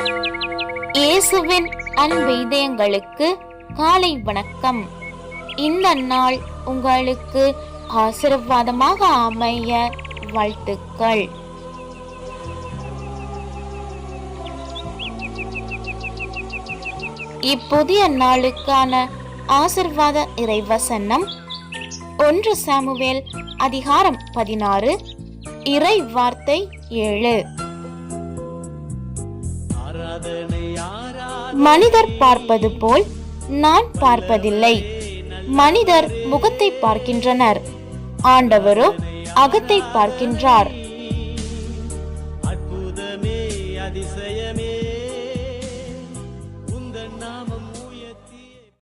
இயேசுவின் அன்பு இதயங்களுக்கு காலை வணக்கம். இந்த நாள் உங்களுக்கு ஆசீர்வாதமாக அமைய வாழ்த்துக்கள். இப்புதிய நாளுக்கான ஆசிர்வாத இறைவசனம் ஒன்று சாமுவேல் அதிகாரம் பதினாறு இறை வார்த்தை ஏழு. மனிதர் பார்ப்பது போல் நான் பார்ப்பதில்லை. மனிதர் முகத்தை பார்க்கின்றனர். ஆண்டவரோ அகத்தை பார்க்கின்றார். அதிசயமே. நாமம்